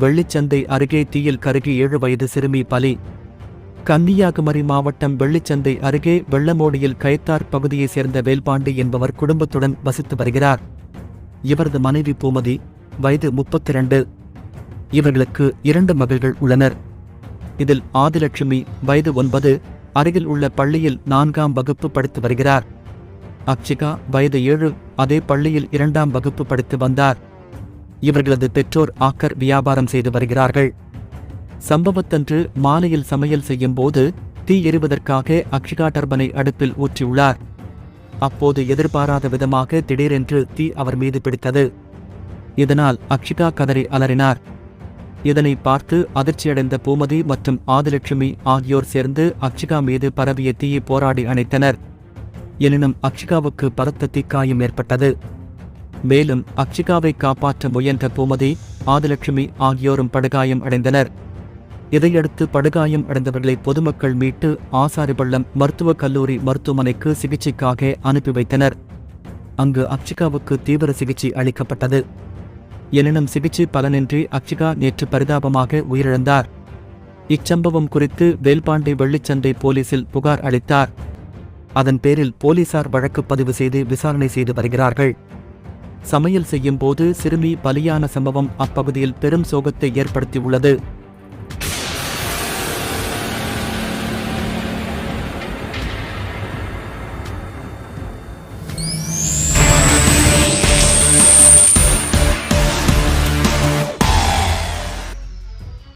வெள்ளிச்சந்தை அருகே தீயில் கருகி ஏழு வயது சிறுமி பலி. கன்னியாகுமரி மாவட்டம் வெள்ளிச்சந்தை அருகே வெள்ளமோடியில் கைத்தார் பகுதியைச் சேர்ந்த வேல்பாண்டி என்பவர் குடும்பத்துடன் வசித்து வருகிறார். இவரது மனைவி பூமதி வயது முப்பத்தி இரண்டு இவர்களுக்கு இரண்டு மகள்கள் உள்ளனர். இதில் ஆதிலட்சுமி வயது ஒன்பது. அருகில் உள்ள பள்ளியில் நான்காம் வகுப்பு படித்து வருகிறார். அக்ஷிகா வயது ஏழு. அதே பள்ளியில் இரண்டாம் வகுப்பு படித்து வந்தார். இவர்களது பெற்றோர் ஆக்கர் வியாபாரம் செய்து வருகிறார்கள். சம்பவத்தன்று மாலையில் சமையல் செய்யும் போது தீ எறிவதற்காக அக்ஷிகா டர்பனை அடுப்பில் ஊற்றியுள்ளார். அப்போது எதிர்பாராத விதமாக திடீரென்று தீ அவர் மீது பிடித்தது. இதனால் அக்ஷிகா கதறி அலறினார். இதனை பார்த்து அதிர்ச்சியடைந்த பூமதி மற்றும் ஆதிலட்சுமி ஆகியோர் சேர்ந்து அக்ஷிகா மீது பரவிய தீயை போராடி அணைத்தனர். எனினும் அக்ஷிகாவுக்கு பலத்த தீக்காயம் ஏற்பட்டது. மேலும் அக்ஷிகாவை காப்பாற்ற முயன்ற பூமதி ஆதிலட்சுமி ஆகியோரும் படுகாயம் அடைந்தனர். இதையடுத்து படுகாயம் அடைந்தவர்களை பொதுமக்கள் மீட்டு ஆசாரிபள்ளம் மருத்துவக் கல்லூரி மருத்துவமனைக்கு சிகிச்சைக்காக அனுப்பி வைத்தனர். அங்கு அக்ஷிகாவுக்கு தீவிர சிகிச்சை அளிக்கப்பட்டது. எனினும் சிகிச்சை பலனின்றி அக்ஷிகா நேற்று பரிதாபமாக உயிரிழந்தார். இச்சம்பவம் குறித்து வேல்பாண்டி வெள்ளிச்சந்தை போலீசில் புகார் அளித்தார். அதன் பேரில் போலீசார் வழக்கு பதிவு செய்து விசாரணை செய்து வருகிறார்கள். சமையல் செய்யும் போது சிறுமி பலியான சம்பவம் அப்பகுதியில் பெரும் சோகத்தை ஏற்படுத்தியுள்ளது.